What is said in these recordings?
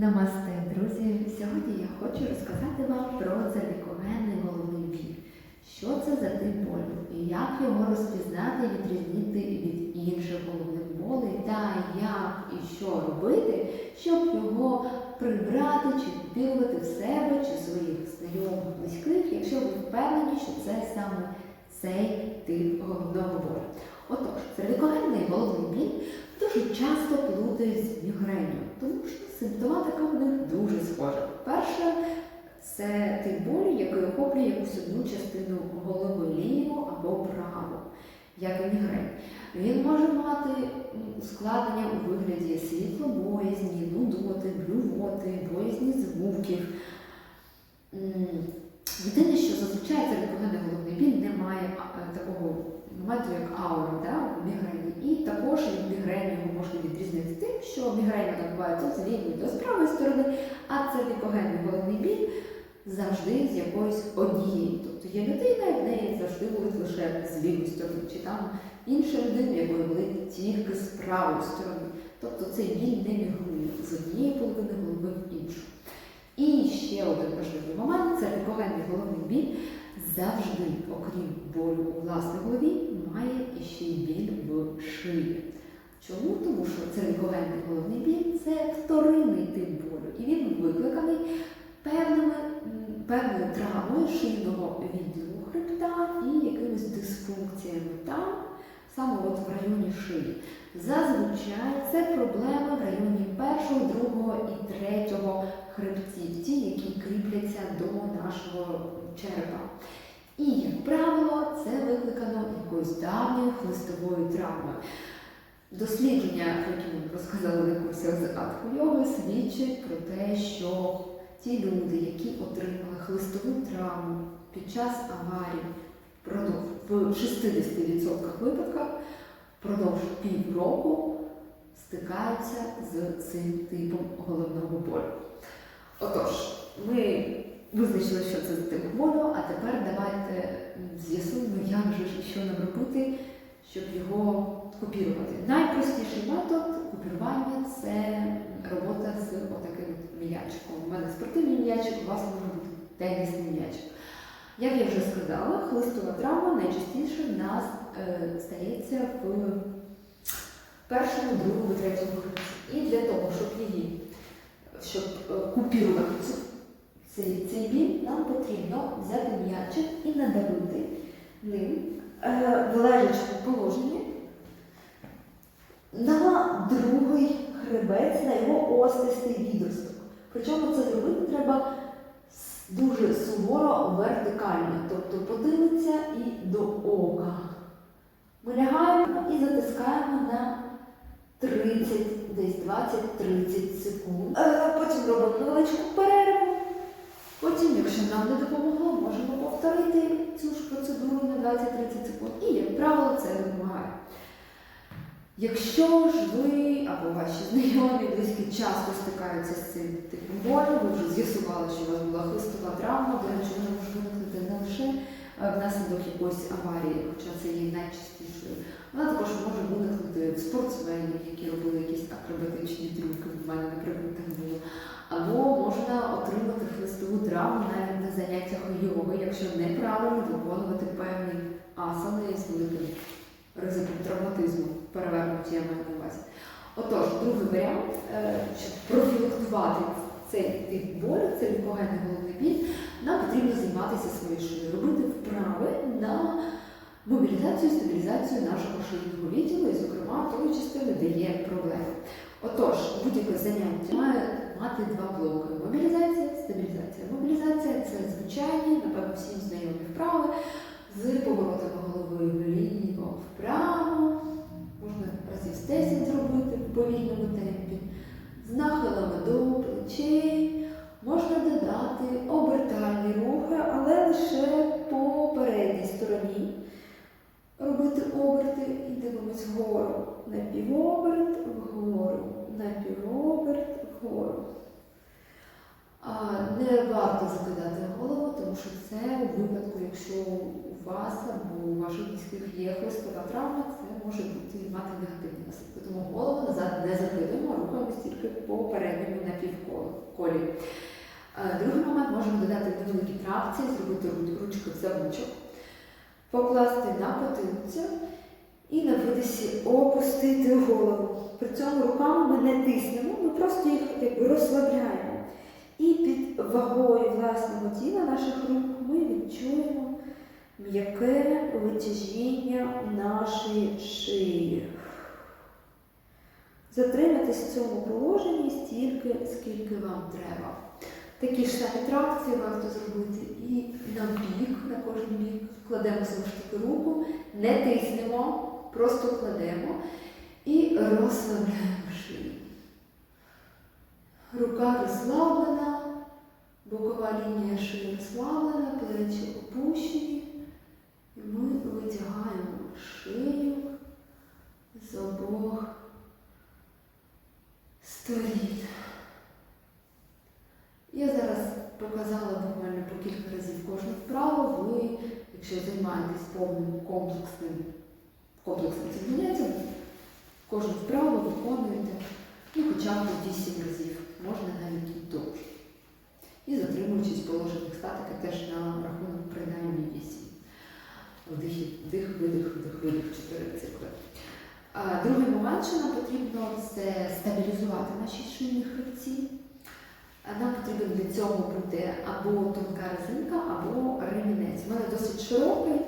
Намасте, друзі! Сьогодні я хочу розказати вам про залікогенний головний біль. Що це за тип болю і як його розпізнати, відрізнити від інших головних болей та як і що робити, щоб його прибрати чи впілювати в себе чи своїх знайомих близьких, якщо ви впевнені, що це саме цей тип головного болю. Отож, залікогенний головний біль дуже часто плутають з мігренью, тому що симптоматика в них дуже схожа. Перше, це тип болю, який охоплює якусь одну частину голови ліву або праву, як мігрень. Він може мати складення у вигляді світлобоязні, нудоти, блювоти, боязні звуків. М, Єдине, що зазвичай це лікогенний головний біль не має а, е, такого моменту, як аура да, в мігрені. І також від мігрені його можна відрізнити тим, що мігрень відбувається з до правої сторони, а це лікогенний головний біль завжди з якоюсь однієї. Тобто є людина, в неї завжди болить лише з лівої сторони, чи там інша людина, в якої болить тільки з правої сторони. Тобто цей біль не мігрує з однієї половини голови в іншу. І ще один важливий момент це лікогенний головний біль завжди, окрім болю у власній голові, має іще й біль в шиї. Чому? Тому що це лікогенний головний біль це вторинний тип болю, і він викликаний певними, певною травмою шийного відділу хребта і якимись дисфункціями там, саме от в районі шиї. Зазвичай це проблеми в районі першого, другого і третього хребтів, ті, які кріпляться до нашого черепа. І, як правило, це викликано якоюсь давньою хлистовою травмою. Дослідження, про які ми розказали на курсі йоги, свідчать про те, що ті люди, які отримали хлистову травму під час аварії в 60% випадках впродовж півроку стикаються з цим типом головного болю. Отож, ми визначили, що це за тип болю, а тепер давайте з'ясуємо, як же що нам робити, щоб його купірувати. Найпростіший метод купірування це робота з отаким м'ячиком. У мене спортивний м'ячик, у вас може бути тенісний м'ячик. Як я вже сказала, хлистова травма найчастіше в нас е, стається в першому, другому, третьому хребті. І для того, щоб її, щоб е, купірувати цей, цей біль, нам потрібно взяти м'ячик і надавити ним е, в лежачому положенні на другий хребець, на його остистий відросток. Причому це зробити треба дуже суворо вертикально, тобто подивитися і до ока. Ми лягаємо і затискаємо на 30, десь 20-30 секунд. Е, Потім робимо невеличку перерву. Потім, якщо нам не допомогло, можемо повторити цю ж процедуру на 20-30 секунд. І, як правило, це допомагає. Якщо ж ви або ваші знайомі, близькі часто стикаються з цим типом болю, ви вже з'ясували, що у вас була хлистова травма, до речі, вона може виникнути не лише е, внаслідок якоїсь аварії, хоча це є найчастішою. Вона також може виникнути спортсменів, які робили якісь акробатичні трюки, в мене, наприклад, так було. Або можна отримати хлистову травму навіть на заняттях йоги, якщо неправильно виконувати певні асани з великим ризиком травматизму, перевернуті я маю на увазі. Отож, другий варіант, е, щоб профілактувати цей тип болю, це лікогенний головний біль, нам потрібно займатися своєю шиєю, робити вправи на мобілізацію стабілізацію нашого шийного відділу, і, зокрема, тої частини, де є проблеми. Отож, будь-яке заняття має мати два блоки: мобілізація, стабілізація. Мобілізація це звичайні, напевно, всім знайомі вправи з поворотами голови вліво, вправо, можна разів з 10 зробити в повільному темпі, з нахилами до плечей, можна додати обертальні рухи, але лише по передній стороні. Робити оберти і дивимось вгору. Напівоберт, вгору, напівоберт, вгору. А не варто закидати голову, тому що це у випадку, якщо у вас або у ваших близьких є хлистова травма, може бути мати негативні наслідки. Тому голову назад не закидуємо, рухаємось тільки по передньому напівколу. колі. Е, Другий момент можемо додати невеликі тракції, зробити ру- ручку замочок, покласти на потилицю і на видисі опустити голову. При цьому руками ми не тиснемо, ми просто їх якби розслабляємо. І під вагою власного тіла наших рук ми відчуємо м'яке витяжіння нашої шиї. Затриматись в цьому положенні стільки, скільки вам треба. Такі ж самі тракції варто зробити і на бік, на кожен бік. Кладемо знову ж таки руку, не тиснемо, просто кладемо і розслабляємо шию. Рука розслаблена, бокова лінія шиї розслаблена, плечі опущені. Шию з обох сторін. Я зараз показала буквально по кілька разів кожну вправу. Ви, якщо займаєтесь повним комплексним, комплексним цим заняттям, кожну вправу виконуєте ну, хоча б 8 разів, можна навіть і довше. І затримуючись положених статики теж на рахунок принаймні 8. Вдих, вдих, видих, вдих, видих, 4 цикли. А, Другий момент, що нам потрібно, це стабілізувати наші шийні хребці. Нам потрібен для цього бути або тонка резинка, або ремінець. У мене досить широкий,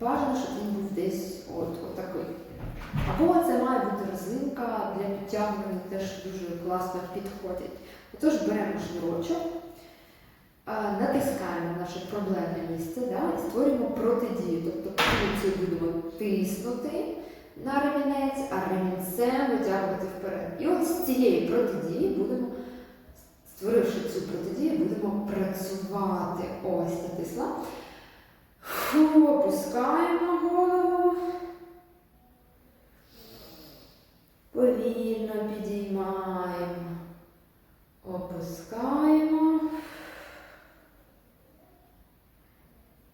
бажано, щоб він був десь от, отакий. Або це має бути резинка для підтягування, теж дуже класно підходять. Отож, беремо шнурочок, натискаємо наше проблемне місце да, і створюємо протидію. Тиснути на ремінець, а ремінцем витягувати вперед. І от з цієї протидії будемо, створивши цю протидію, будемо працювати. Ось натисла. Фу, опускаємо голову. Повільно підіймаємо. Опускаємо.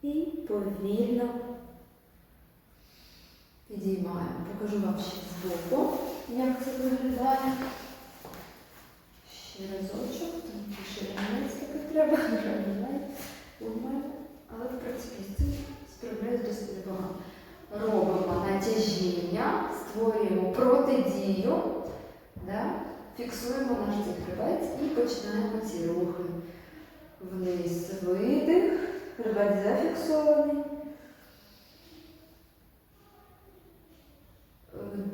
І повільно підіймаємо. Покажу вам ще збоку, як це виглядає. Ще разочок, там ще ремінець який треба. Але в принципі з цим справляюсь досить непогано. Робимо натяжіння, створюємо протидію, да? фіксуємо наш цей хребець і починаємо ці рухи. Вниз видих, хребець зафіксований.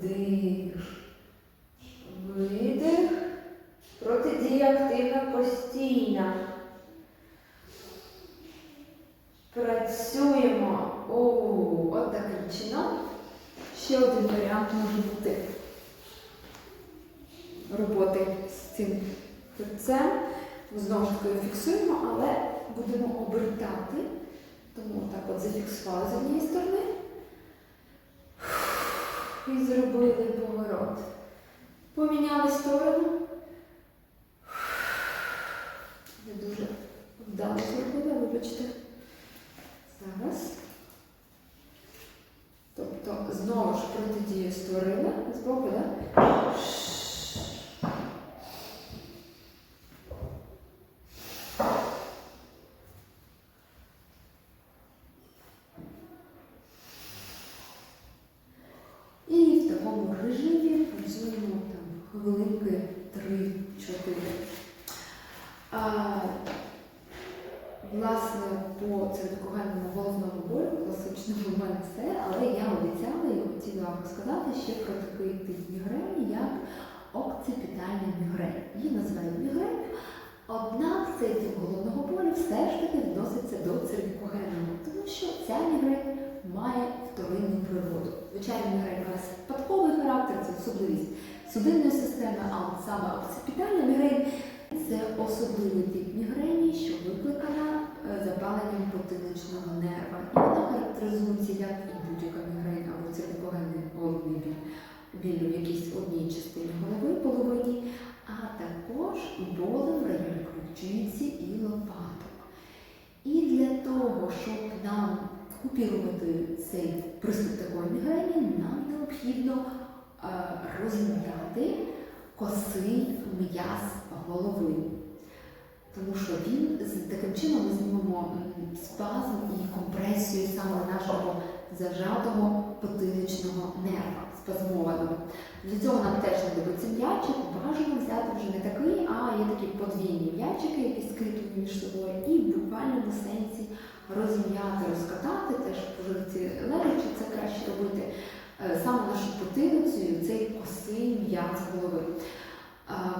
Вдих. Видих. Протидія постійна. Працюємо. О, от таким чином. Ще один варіант може бути роботи з цим хребцем. Знову ж таки фіксуємо, але будемо обертати. Тому так от зафіксували з однієї сторони. І зробили поворот. Поміняли сторону. вибачте. Зараз. Тобто знову ж протидію створили з боку, так? І в такому режимі працюємо там хвилинки В мене все, але я обіцяла і хотіла вам сказати ще про такий тип мігрені, як окципітальна мігрень. Її називають мігрень. Однак цей тип головного болю все ж таки відноситься до церкогенного, тому що ця мігрень має вторинну природу. Звичайно, мігрень має спадковий характер, це особливість судинної системи, а от саме окципітальна мігрень це особливий тип мігрені, що викликана е, запаленням потиличного нерва. Характеризується як і будь-яка мігрень або церкогенний головний біль, біль в якійсь одній частині голови, половині, а також болем в районі ключиці і лопаток. І для того, щоб нам купірувати цей приступ такої мігрені, нам необхідно е, розім'яти косий м'яз голови. Тому що він таким чином ми знімемо спазм і компресію саме нашого зажатого потиличного нерва, спазмованого. Для цього нам теж знадобиться м'ячик, бажано взяти вже не такий, а є такі подвійні м'ячики, які скріплені між собою, і в буквальному сенсі розім'яти, розкатати, теж по житті лежачи це краще робити. е, Саме нашу потилицю, цей косий м'яз голови.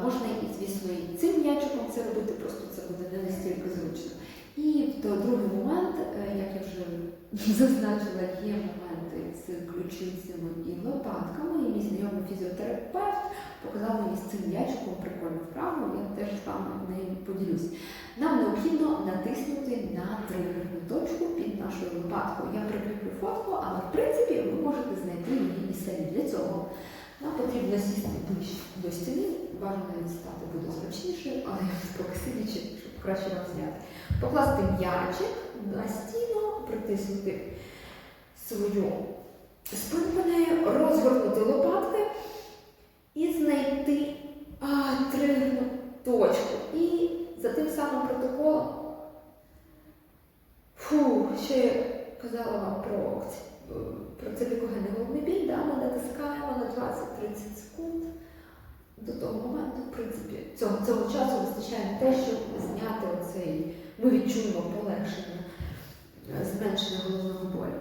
Можна і, звісно, і цим м'ячиком це робити, просто це буде не настільки зручно. І то другий момент, е, як я вже зазначила, є моменти з ключицями і лопатками. І мій знайомий фізіотерапевт показав мені з цим м'ячиком прикольну вправу, я теж з вами нею поділюсь. Нам необхідно натиснути на тригерну точку під нашою лопаткою. Я прикріплю фотку, але в принципі ви можете знайти її і самі. Для цього нам потрібно сісти ближче до стіни, бажано навіть стати буде зручніше, але поки сидячи, щоб краще вам зняти. Покласти м'ячик на стіну, притиснути свою спинку нею, розгорнути лопатки і знайти а, тригерну точку. І за тим самим протоколом, фу, ще я казала вам про, про лікогенний головний біль, да, ми натискаємо на 20-30 секунд. До того моменту, в принципі, цього, цього часу вистачає те, щоб зняти оцей, ми відчуємо полегшення, е, зменшення головного болю.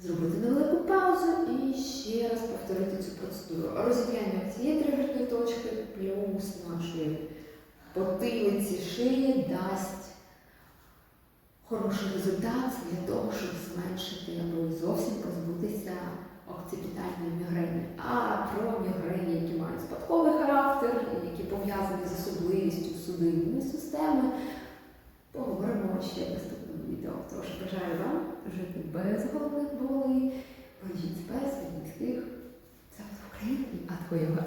Зробити невелику паузу і ще раз повторити цю процедуру. Розім'яння цієї тригерної точки плюс нашої потилиці шиї дасть хороший результат для того, щоб зменшити або зовсім позбутися окципітальної мігрені. А про мігрені, які мають спадковий характер, які пов'язані з особливістю судинної системи, поговоримо ще в наступному відео. Тож бажаю вам жити без головних болей, лежіть без від міських. Це Україні, а твоєго.